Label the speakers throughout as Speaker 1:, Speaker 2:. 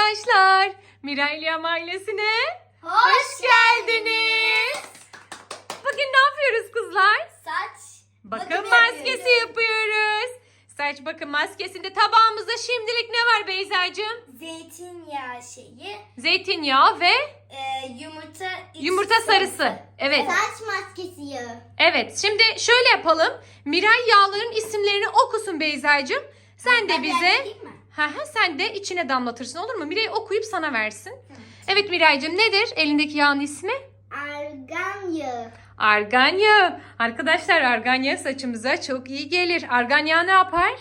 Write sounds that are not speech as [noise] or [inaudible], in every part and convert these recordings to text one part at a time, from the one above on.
Speaker 1: arkadaşlar. Mirayliyam ailesine hoş geldiniz. Bugün ne yapıyoruz kızlar?
Speaker 2: Saç.
Speaker 1: Bakım
Speaker 2: Bakım
Speaker 1: maskesi
Speaker 2: yapıyoruz.
Speaker 1: yapıyoruz. Saç bakım maskesinde tabağımızda şimdilik ne var Beyza'cığım?
Speaker 2: Zeytinyağı şeyi.
Speaker 1: Zeytinyağı ve
Speaker 2: e, yumurta.
Speaker 1: yumurta sarısı. Evet.
Speaker 2: Saç maskesi yağı.
Speaker 1: Evet. Şimdi şöyle yapalım. Miray yağların isimlerini okusun Beyza'cığım. Sen de
Speaker 2: Ben
Speaker 1: bize? Ha ha sen de içine damlatırsın olur mu? Miray okuyup sana versin. Evet Miraycığım nedir elindeki yağın ismi?
Speaker 2: Argan yağı.
Speaker 1: Argan yağı. Arkadaşlar argan yağı saçımıza çok iyi gelir. Argan yağı ne yapar?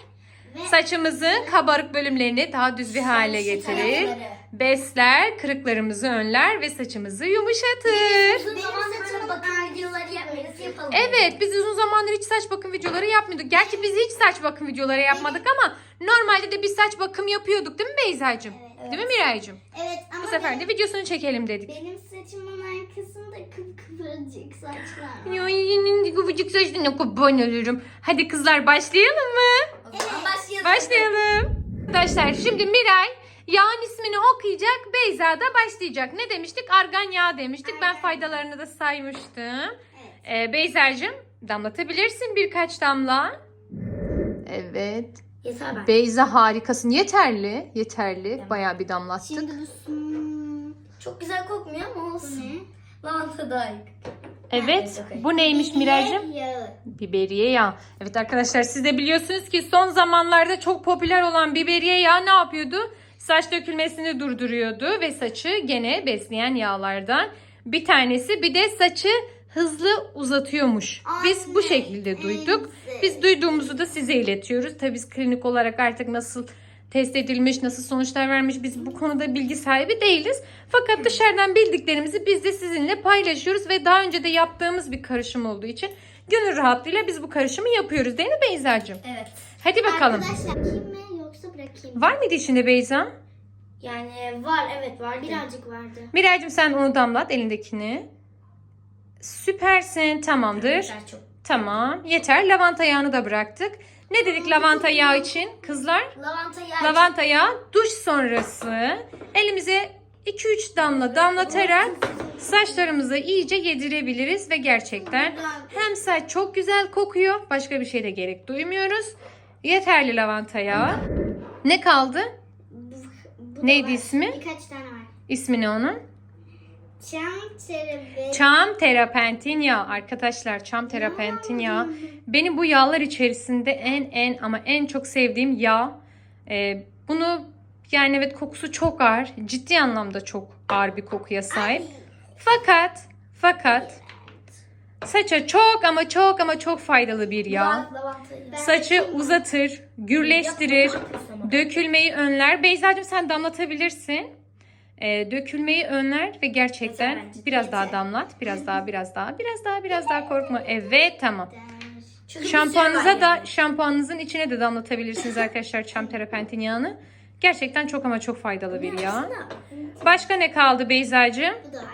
Speaker 2: Ve
Speaker 1: Saçımızın kabarık bölümlerini daha düz bir hale getirir. Besler, kırıklarımızı önler ve saçımızı yumuşatır.
Speaker 2: Bakım videoları yapmıyoruz. Yapalım.
Speaker 1: Evet biz uzun zamandır hiç saç bakım videoları yapmıyorduk. Gerçi biz hiç saç bakım videoları yapmadık ama normalde de biz saç bakım yapıyorduk değil mi Beyza'cığım?
Speaker 2: Evet.
Speaker 1: Değil mi Miraycığım?
Speaker 2: Evet ama
Speaker 1: Bu sefer de
Speaker 2: benim,
Speaker 1: videosunu çekelim dedik.
Speaker 2: benim saçımın arkasında kıpkıvırcık saçlar var.
Speaker 1: Ay, kıvırcık saçlarına kurban olurum. Hadi kızlar başlayalım mı?
Speaker 2: O zaman başlayalım.
Speaker 1: Başlayalım. Arkadaşlar şimdi Miray yağın ismini okuyacak. Beyza da başlayacak. Ne demiştik? Argan yağı demiştik. Ben faydalarını da saymıştım. Ee, Beyza'cığım damlatabilirsin birkaç damla. Evet.
Speaker 2: Yeter ben.
Speaker 1: Beyza harikasın. Yeterli. Yeterli. Bayağı bir damlattık.
Speaker 2: Şimdi bu çok güzel kokmuyor ama olsun. Lavanta da
Speaker 1: Evet. Bu neymiş Miraycığım?
Speaker 2: Yağı.
Speaker 1: Biberiye yağı. Evet arkadaşlar siz de biliyorsunuz ki son zamanlarda çok popüler olan biberiye yağı ne yapıyordu? Saç dökülmesini durduruyordu ve saçı gene besleyen yağlardan bir tanesi. Bir de saçı hızlı uzatıyormuş. Biz bu şekilde duyduk. Biz duyduğumuzu da size iletiyoruz. Tabii biz klinik olarak artık nasıl test edilmiş, nasıl sonuçlar vermiş biz bu konuda bilgi sahibi değiliz. Fakat dışarıdan bildiklerimizi biz de sizinle paylaşıyoruz ve daha önce de yaptığımız bir karışım olduğu için gönül rahatlığıyla biz bu karışımı yapıyoruz değil mi Beyza'cığım?
Speaker 2: Evet.
Speaker 1: Hadi bakalım.
Speaker 2: Arkadaşlar kim mi yoksa bırakayım?
Speaker 1: Var mıydı içinde Beyza?
Speaker 2: Yani var evet var. Birazcık vardı.
Speaker 1: Miraycığım sen onu damlat elindekini. Süpersin tamamdır.
Speaker 2: Yeter çok.
Speaker 1: Tamam yeter lavanta yağını da bıraktık. Ne dedik lavanta yağı için kızlar?
Speaker 2: Lavanta yağı.
Speaker 1: Lavanta yağı duş sonrası elimize 2-3 damla damlatarak saçlarımıza iyice yedirebiliriz ve gerçekten hem saç çok güzel kokuyor başka bir şeye de gerek duymuyoruz. Yeterli lavanta yağı. Ne kaldı?
Speaker 2: Bu- bu
Speaker 1: Neydi
Speaker 2: var.
Speaker 1: ismi?
Speaker 2: Birkaç tane var.
Speaker 1: İsmi ne onun?
Speaker 2: Çam terebe.
Speaker 1: Çam terapentin yağı arkadaşlar çam terapentin yağı. Benim bu yağlar içerisinde en en ama en çok sevdiğim yağ. Ee, bunu yani evet kokusu çok ağır. Ciddi anlamda çok ağır bir kokuya sahip. Fakat fakat saça çok ama çok ama çok faydalı bir yağ. Saçı uzatır, gürleştirir, dökülmeyi önler. Beyza'cığım sen damlatabilirsin. Ee, dökülmeyi önler ve gerçekten biraz daha damlat. Biraz daha, biraz daha, biraz daha, biraz daha korkma. Evet tamam.
Speaker 2: Çünkü
Speaker 1: Şampuanınıza da şampuanınızın içine de damlatabilirsiniz arkadaşlar çam terapentin yağını. Gerçekten çok ama çok faydalı bir yağ. Başka ne kaldı Beyza'cığım?
Speaker 2: Bu da var.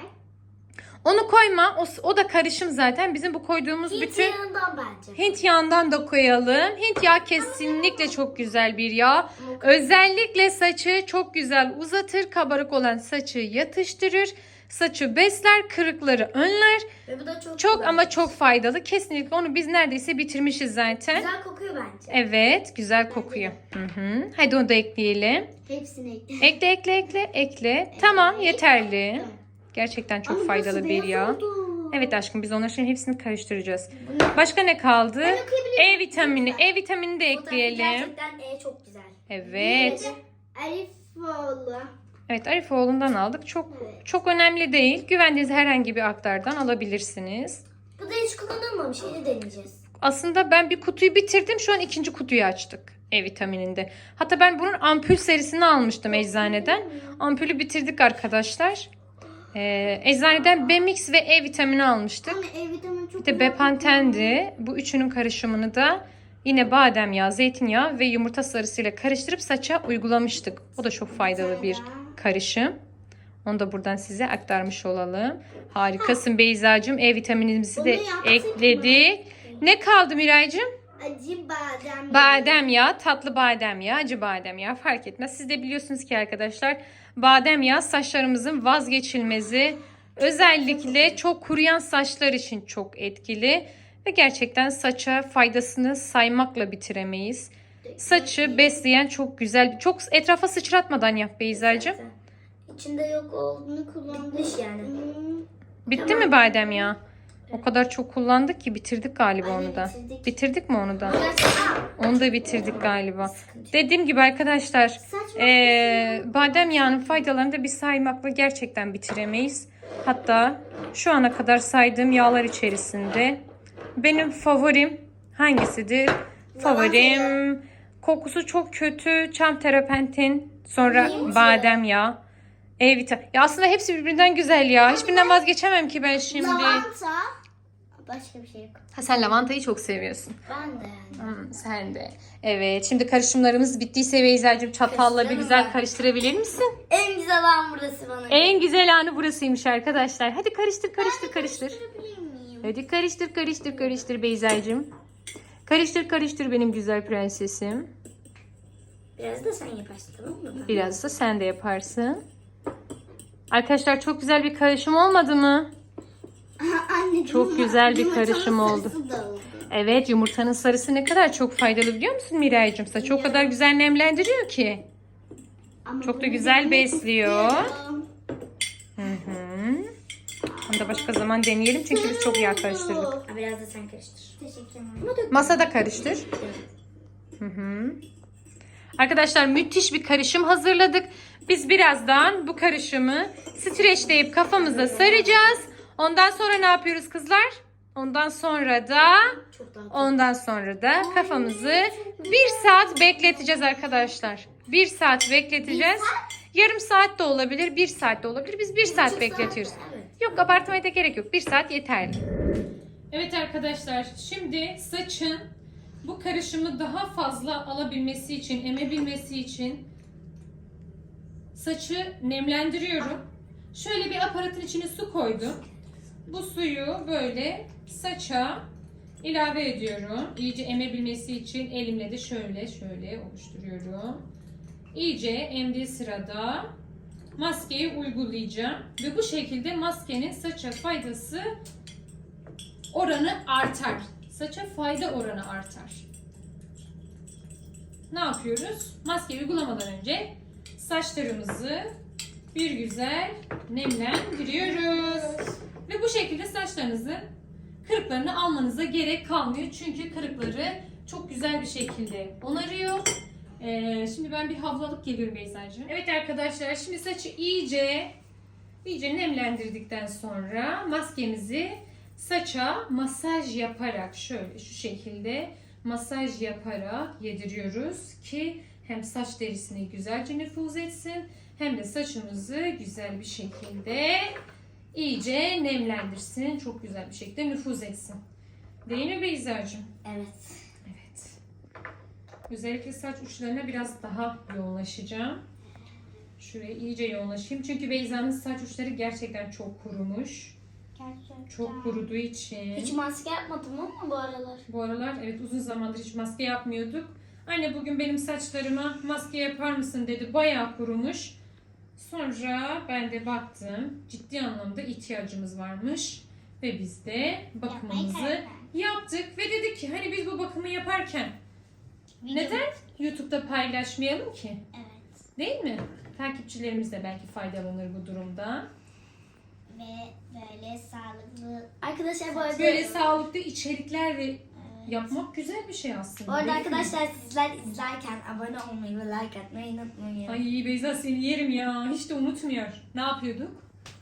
Speaker 1: Onu koyma. O, o da karışım zaten. Bizim bu koyduğumuz
Speaker 2: Hint
Speaker 1: bütün
Speaker 2: yağından bence.
Speaker 1: Hint yağından da koyalım. Hint yağı kesinlikle çok güzel bir yağ. Özellikle saçı çok güzel uzatır. Kabarık olan saçı yatıştırır. Saçı besler, kırıkları önler.
Speaker 2: Ve bu da çok
Speaker 1: Çok
Speaker 2: güzel.
Speaker 1: ama çok faydalı. Kesinlikle onu biz neredeyse bitirmişiz zaten.
Speaker 2: Güzel kokuyor bence.
Speaker 1: Evet, güzel kokuyor. Hı hı. Hadi onu da ekleyelim.
Speaker 2: Hepsini ekle.
Speaker 1: Ekle, ekle, ekle, ekle. [laughs] Tamam, yeterli. Gerçekten çok
Speaker 2: Ama
Speaker 1: faydalı bir yağ.
Speaker 2: oldu.
Speaker 1: Evet aşkım biz onların şimdi hepsini karıştıracağız. Başka ne kaldı? E vitamini. E vitamini de ekleyelim.
Speaker 2: Gerçekten E çok güzel.
Speaker 1: Evet.
Speaker 2: Arifoğlu.
Speaker 1: Evet Arifoğlu'ndan aldık. Çok
Speaker 2: Evet.
Speaker 1: çok önemli değil. Güvendiğiniz herhangi bir aktardan alabilirsiniz.
Speaker 2: Bu da hiç kullanılmamış. Yeni deneyeceğiz.
Speaker 1: Aslında ben bir kutuyu bitirdim. Şu an ikinci kutuyu açtık. E vitamininde. Hatta ben bunun ampul serisini almıştım eczaneden. Ampulü bitirdik arkadaşlar. Ee, eczaneden Bemix ve E vitamini almıştık.
Speaker 2: Anne E vitamini çok
Speaker 1: Bir de Bepanten'di. Bu üçünün karışımını da yine badem yağı, zeytinyağı ve yumurta sarısıyla karıştırıp saça uygulamıştık. O da çok faydalı bir karışım. Onu da buradan size aktarmış olalım. Harikasın Beyza'cığım. E vitaminimizi de
Speaker 2: Bunu yaptık
Speaker 1: ekledik. Ne kaldı Miraycığım?
Speaker 2: Acı badem.
Speaker 1: Badem yağı, tatlı badem yağı, acı badem yağı fark etmez. Siz de biliyorsunuz ki arkadaşlar badem yağı saçlarımızın vazgeçilmezi. Özellikle çok kuruyan saçlar için çok etkili ve gerçekten saça faydasını saymakla bitiremeyiz. Saçı besleyen çok güzel, çok etrafa sıçratmadan yap Beyza'cığım.
Speaker 2: İçinde yok olduğunu kullanmış yani.
Speaker 1: Bitti mi badem yağı? O kadar çok kullandık ki bitirdik galiba onu da.
Speaker 2: bitirdik.
Speaker 1: Bitirdik mi onu da? Onu da bitirdik galiba.
Speaker 2: sıkıntı.
Speaker 1: Dediğim gibi arkadaşlar
Speaker 2: Saçma.
Speaker 1: Ee, badem yağının faydalarını da bir saymakla gerçekten bitiremeyiz. Hatta şu ana kadar saydığım yağlar içerisinde benim favorim hangisidir? Favorim kokusu çok kötü çam terapentin sonra
Speaker 2: Neymiş
Speaker 1: badem yağı. E. Ya aslında hepsi birbirinden güzel ya. Hiçbirinden vazgeçemem ki ben şimdi.
Speaker 2: Lavanta. Başka bir şey yok.
Speaker 1: Ha, sen lavantayı çok seviyorsun.
Speaker 2: Ben de yani.
Speaker 1: Hmm, sen de. Evet şimdi karışımlarımız bittiyse Beyza'cığım çatalla bir güzel karıştırabilir misin?
Speaker 2: En güzel an burası bana.
Speaker 1: En güzel anı burasıymış arkadaşlar. Hadi karıştır karıştır karıştır.
Speaker 2: Karıştırabilir miyim?
Speaker 1: Hadi karıştır karıştır karıştır Beyza'cığım. Karıştır karıştır benim güzel prensesim.
Speaker 2: Biraz da sen yaparsın tamam mı?
Speaker 1: Biraz da sen de yaparsın. Arkadaşlar çok güzel bir karışım olmadı mı? Çok güzel bir karışım oldu. Evet yumurtanın sarısı ne kadar çok faydalı biliyor musun Miray'cığım? Saçı o kadar güzel nemlendiriyor ki.
Speaker 2: Ama
Speaker 1: Çok da güzel besliyor. Hı hı. Onu da başka zaman deneyelim çünkü biz çok yağ karıştırdık.
Speaker 2: Biraz da sen karıştır. Teşekkür ederim.
Speaker 1: Masada karıştır. Hı hı. Arkadaşlar müthiş bir karışım hazırladık. Biz birazdan bu karışımı streçleyip kafamıza saracağız. Ondan sonra ne yapıyoruz kızlar? Ondan sonra da ondan sonra da kafamızı bir saat bekleteceğiz arkadaşlar. Bir saat bekleteceğiz. Yarım saat de olabilir, bir saat de olabilir. Biz bir saat bekletiyoruz. Yok abartmaya da gerek yok. Bir saat yeterli. Evet arkadaşlar şimdi saçın bu karışımı daha fazla alabilmesi için, emebilmesi için saçı nemlendiriyorum. Şöyle bir aparatın içine su koydum. Bu suyu böyle saça ilave ediyorum. İyice emebilmesi için elimle de şöyle şöyle oluşturuyorum. İyice emdiği sırada maskeyi uygulayacağım. Ve bu şekilde maskenin saça faydası oranı artar. Saça fayda oranı artar. Ne yapıyoruz? Maskeyi uygulamadan önce saçlarımızı bir güzel nemlendiriyoruz. Ve bu şekilde saçlarınızın kırıklarını almanıza gerek kalmıyor. Çünkü kırıkları çok güzel bir şekilde onarıyor. Ee, şimdi ben bir havlu alıp geliyorum Beyza'cığım. Evet arkadaşlar şimdi saçı iyice iyice nemlendirdikten sonra maskemizi saça masaj yaparak şöyle şu şekilde masaj yaparak yediriyoruz ki hem saç derisine güzelce nüfuz etsin hem de saçımızı güzel bir şekilde iyice nemlendirsin. Çok güzel bir şekilde nüfuz etsin. Değil mi Beyza'cığım?
Speaker 2: Evet.
Speaker 1: Evet. Özellikle saç uçlarına biraz daha yoğunlaşacağım. Şuraya iyice yoğunlaşayım. Çünkü Beyza'nın saç uçları gerçekten çok kurumuş.
Speaker 2: Gerçekten.
Speaker 1: Çok kuruduğu için.
Speaker 2: Hiç maske yapmadım ama bu aralar.
Speaker 1: Bu aralar evet uzun zamandır hiç maske yapmıyorduk. Anne bugün benim saçlarıma maske yapar mısın dedi. Bayağı kurumuş. Sonra ben de baktım. Ciddi anlamda ihtiyacımız varmış. Ve biz de bakımımızı yaptık. Ve dedik ki hani biz bu bakımı yaparken neden YouTube'da paylaşmayalım ki?
Speaker 2: Evet.
Speaker 1: Değil mi? Takipçilerimiz de belki faydalanır bu durumda.
Speaker 2: Ve böyle sağlıklı. Arkadaşlar bu arada...
Speaker 1: Böyle sağlıklı içerikler de yapmak güzel bir şey aslında.
Speaker 2: Bu arada
Speaker 1: değil mi?
Speaker 2: arkadaşlar sizler izlerken abone olmayı ve like atmayı unutmayın.
Speaker 1: Ay Beyza seni yerim ya. Hiç de unutmuyor. Ne yapıyorduk?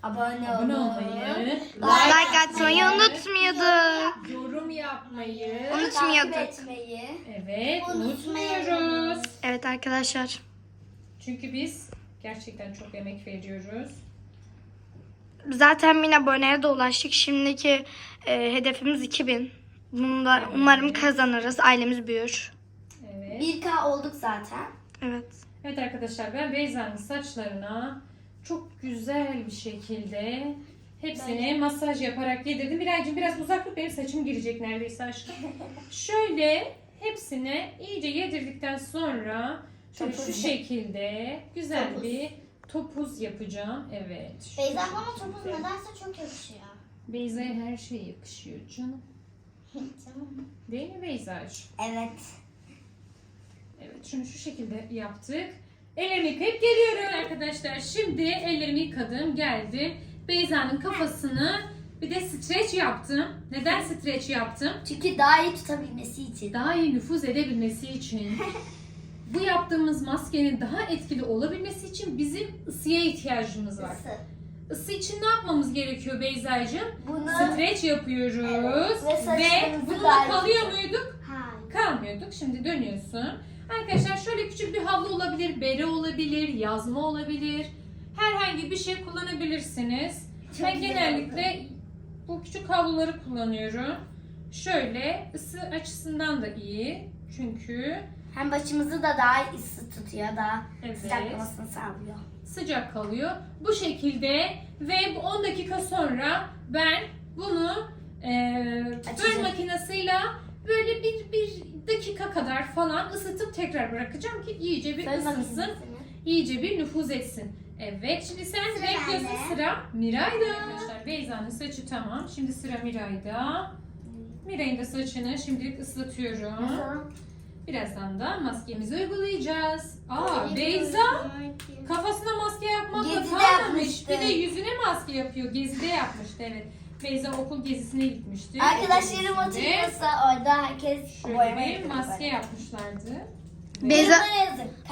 Speaker 2: Abone,
Speaker 1: Abone
Speaker 2: olmayı.
Speaker 1: olmayı,
Speaker 3: Like atmayı unutmuyorduk.
Speaker 1: yorum yapmayı.
Speaker 3: Unutmuyorduk.
Speaker 2: Takip etmeyi.
Speaker 1: Evet, unutmuyoruz.
Speaker 3: Evet arkadaşlar.
Speaker 1: Çünkü biz gerçekten çok emek veriyoruz.
Speaker 3: Zaten 1000 aboneye de ulaştık. Şimdiki e, hedefimiz 2000. Bunu da umarım kazanırız. Ailemiz büyür.
Speaker 1: Evet.
Speaker 2: 1K olduk zaten.
Speaker 3: Evet.
Speaker 1: Evet arkadaşlar ben Beyza'nın saçlarına çok güzel bir şekilde hepsine masaj yaparak yedirdim. Birazcık biraz uzaklık benim saçım girecek neredeyse aşkım. [laughs] Şöyle hepsine iyice yedirdikten sonra şöyle şu
Speaker 2: Topuz.
Speaker 1: şekilde güzel
Speaker 2: Topuz.
Speaker 1: bir topuz yapacağım. Evet.
Speaker 2: Beyza bana topuz nedense çok yakışıyor.
Speaker 1: Beyza'ya her şey yakışıyor canım. Değil mi Beyza'cığım?
Speaker 2: Evet.
Speaker 1: Evet şunu şu şekilde yaptık. Ellerimi yıkayıp geliyorum arkadaşlar. Şimdi ellerimi yıkadım geldim. Beyza'nın kafasını bir de streç yaptım. Neden streç yaptım?
Speaker 2: Çünkü daha iyi tutabilmesi için.
Speaker 1: Daha iyi nüfuz edebilmesi için. [laughs] Bu yaptığımız maskenin daha etkili olabilmesi için bizim ısıya ihtiyacımız var.
Speaker 2: Isı.
Speaker 1: Isı için ne yapmamız gerekiyor Beyza'cığım?
Speaker 2: Bunu
Speaker 1: Streç yapıyoruz.
Speaker 2: Evet. Ve
Speaker 1: Ve bununla kalıyor muyduk?
Speaker 2: Hayır.
Speaker 1: Kalmıyorduk. Şimdi dönüyorsun. Arkadaşlar şöyle küçük bir havlu olabilir, bere olabilir, yazma olabilir. Herhangi bir şey kullanabilirsiniz.
Speaker 2: Çok
Speaker 1: ben genellikle bu küçük havluları kullanıyorum. Şöyle ısı açısından da iyi. Çünkü
Speaker 2: Hem başımızı da daha ısı tutuyor. Daha
Speaker 1: evet,
Speaker 2: sıcaklamasını sağlıyor.
Speaker 1: sıcak kalıyor. Bu şekilde ve bu 10 dakika sonra ben bunu e,
Speaker 2: Açacağım.
Speaker 1: makinesiyle böyle bir, bir dakika kadar falan ısıtıp tekrar bırakacağım ki iyice bir
Speaker 2: Fön
Speaker 1: ısınsın. iyice bir nüfuz etsin. Evet şimdi sen
Speaker 2: Sıra
Speaker 1: bekliyorsun sıra Miray'da. Arkadaşlar Beyza'nın saçı tamam. Şimdi sıra Miray'da. Miray'ın da saçını şimdilik ıslatıyorum. Birazdan da maskemizi uygulayacağız. Aa Beyza kafasına maske yapmakla
Speaker 2: Gezide
Speaker 1: kalmamış.
Speaker 2: yapmıştı.
Speaker 1: Bir de yüzüne maske yapıyor. Gezide yapmıştı evet. Beyza okul gezisine gitmişti.
Speaker 2: Arkadaşlarım oturuyorsa orada herkes
Speaker 1: Şöyle
Speaker 2: boyama
Speaker 1: bir
Speaker 2: yapıyor
Speaker 1: maske yapmışlardı.
Speaker 3: Beyza,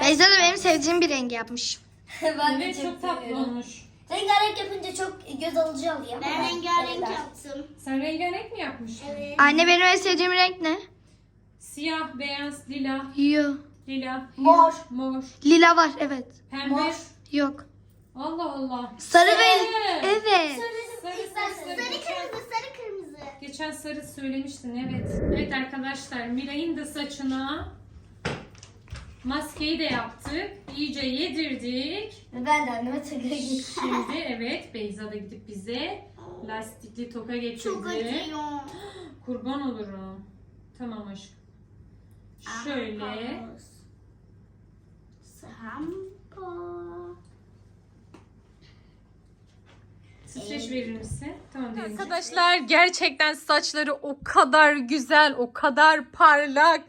Speaker 3: Beyza da benim sevdiğim bir rengi yapmış. [laughs]
Speaker 2: ben de
Speaker 1: Evet
Speaker 2: çok,
Speaker 1: çok tatlı
Speaker 2: seviyorum.
Speaker 1: olmuş.
Speaker 2: Rengarenk yapınca çok göz alıcı oluyor.
Speaker 4: Ben rengarenk yaptım.
Speaker 1: Sen rengarenk mi yapmıştın?
Speaker 4: Evet.
Speaker 3: Anne benim en sevdiğim renk ne?
Speaker 1: Siyah, beyaz, lila,
Speaker 3: Yo.
Speaker 1: lila,
Speaker 2: Mor.
Speaker 1: mor,
Speaker 3: Lila var evet.
Speaker 1: pembe.
Speaker 2: Mor.
Speaker 3: Yok.
Speaker 1: Allah Allah.
Speaker 3: Sarı ve evet.
Speaker 1: Sarı, sarı, sarı.
Speaker 4: Sarı kırmızı, sarı kırmızı.
Speaker 1: geçen sarı söylemiştin evet. Evet arkadaşlar Miray'ın da saçına maskeyi de yaptık. İyice yedirdik.
Speaker 2: Ben de anneme takayım.
Speaker 1: Şimdi [laughs] evet Beyza da gidip bize lastikli toka getirdi.
Speaker 4: Çok acıyor.
Speaker 1: Kurban olurum. Tamam aşkım. Şöyle.
Speaker 4: Sampo.
Speaker 1: Streç verir misin? Tamam Arkadaşlar gerçekten saçları o kadar güzel, o kadar parlak,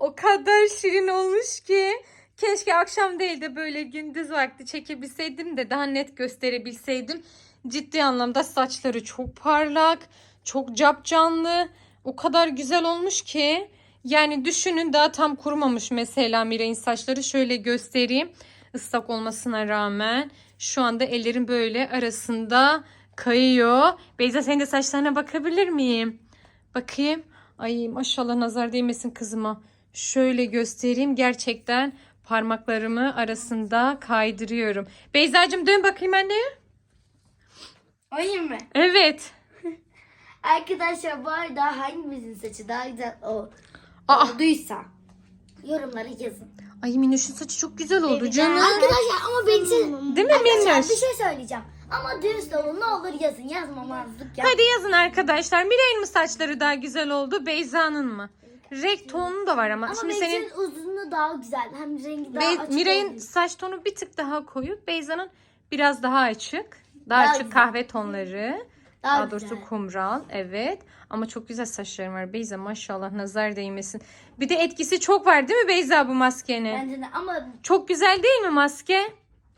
Speaker 1: o kadar şirin olmuş ki keşke akşam değil de böyle gündüz vakti çekebilseydim de daha net gösterebilseydim. Ciddi anlamda saçları çok parlak, çok cap canlı, o kadar güzel olmuş ki yani düşünün daha tam kurumamış mesela Miray'ın saçları şöyle göstereyim. Islak olmasına rağmen şu anda ellerim böyle arasında kayıyor. Beyza senin de saçlarına bakabilir miyim? Bakayım. Ay maşallah nazar değmesin kızıma. Şöyle göstereyim. Gerçekten parmaklarımı arasında kaydırıyorum. Beyzacığım dön bakayım anne.
Speaker 2: Oyun mu?
Speaker 1: Evet. [laughs]
Speaker 2: Arkadaşlar bu arada hangimizin saçı daha güzel o,
Speaker 1: Aa.
Speaker 2: olduysa yorumlara yazın.
Speaker 1: Ay Minnoş'un saçı çok güzel oldu canım.
Speaker 2: Arkadaşlar ama benim için...
Speaker 1: Değil mi
Speaker 2: Arkadaşlar
Speaker 1: Minnoş?
Speaker 2: bir şey söyleyeceğim. Ama dürüst olun ne olur yazın. Yazmamazlık yap.
Speaker 1: Hadi yazın arkadaşlar. Miray'ın mı saçları daha güzel oldu? Beyza'nın mı? Renk tonu da var ama.
Speaker 2: Ama
Speaker 1: Şimdi senin
Speaker 2: uzunluğu daha güzel. Hem rengi daha
Speaker 1: Be-
Speaker 2: açık.
Speaker 1: Miray'ın
Speaker 2: için.
Speaker 1: saç tonu bir tık daha koyu. Beyza'nın biraz daha açık. Daha,
Speaker 2: Daha
Speaker 1: açık
Speaker 2: güzel.
Speaker 1: kahve tonları.
Speaker 2: daha,
Speaker 1: Daha, doğrusu
Speaker 2: güzel.
Speaker 1: kumral. Evet. Ama çok güzel saçların var. Beyza maşallah nazar değmesin. Bir de etkisi çok var değil mi Beyza bu maskenin?
Speaker 2: Bence de ama
Speaker 1: Çok güzel değil mi maske?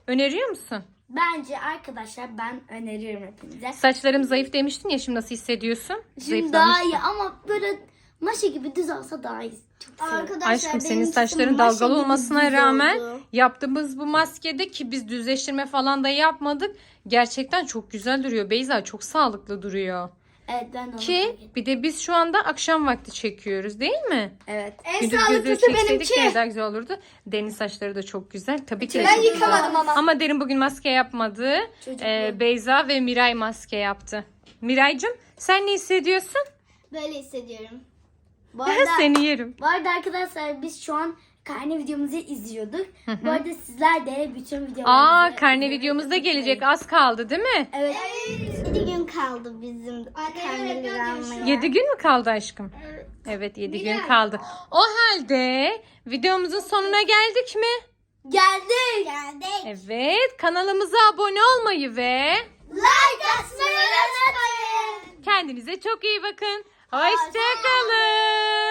Speaker 1: Öneriyor musun?
Speaker 2: bence arkadaşlar ben öneriyorum hepinize.
Speaker 1: Saçlarım zayıf demiştin ya şimdi nasıl hissediyorsun?
Speaker 2: Şimdi
Speaker 1: Zayıflamış
Speaker 2: daha
Speaker 1: mı?
Speaker 2: iyi ama böyle maşa gibi düz olsa daha iyi. Çok seviyorum.
Speaker 4: Arkadaşlar
Speaker 1: Aşkım senin saçların
Speaker 4: maşa
Speaker 1: dalgalı
Speaker 4: gibi
Speaker 1: olmasına
Speaker 4: düz
Speaker 1: rağmen
Speaker 4: oldu.
Speaker 1: yaptığımız bu maskede ki biz düzleştirme falan da yapmadık. Gerçekten çok güzel duruyor. Beyza çok sağlıklı duruyor.
Speaker 2: Evet ben fark
Speaker 1: Ki
Speaker 2: ettim.
Speaker 1: bir de biz şu anda akşam vakti çekiyoruz değil mi?
Speaker 2: Evet.
Speaker 4: En
Speaker 1: Gündüz gözü
Speaker 4: sağlıklısı
Speaker 1: çekseydik
Speaker 4: benimki.
Speaker 1: de daha güzel olurdu. Deniz saçları da çok güzel. Tabii ki de
Speaker 4: Ben
Speaker 1: çok güzel.
Speaker 4: yıkamadım ama.
Speaker 1: Ama Derin bugün maske yapmadı.
Speaker 2: Çocuk
Speaker 1: Ee, Beyza ve Miray maske yaptı. Miraycığım sen ne hissediyorsun?
Speaker 4: Böyle hissediyorum.
Speaker 2: Bu arada,
Speaker 1: Seni yerim.
Speaker 2: bu arada arkadaşlar biz şu an karne videomuzu izliyorduk. Bu arada sizler de bütün videolarımızı
Speaker 1: Aa karne videomuz da gelecek. Az kaldı değil mi?
Speaker 2: Evet.
Speaker 4: 7 gün kaldı bizim karneleri almaya.
Speaker 1: 7 gün mü kaldı aşkım? Evet 7 gün kaldı. O halde videomuzun sonuna geldik mi?
Speaker 2: Geldik.
Speaker 4: Geldik.
Speaker 1: Evet kanalımıza abone olmayı ve
Speaker 2: Like atmayı unutmayın.
Speaker 1: kendinize çok iyi bakın. Hoşçakalın.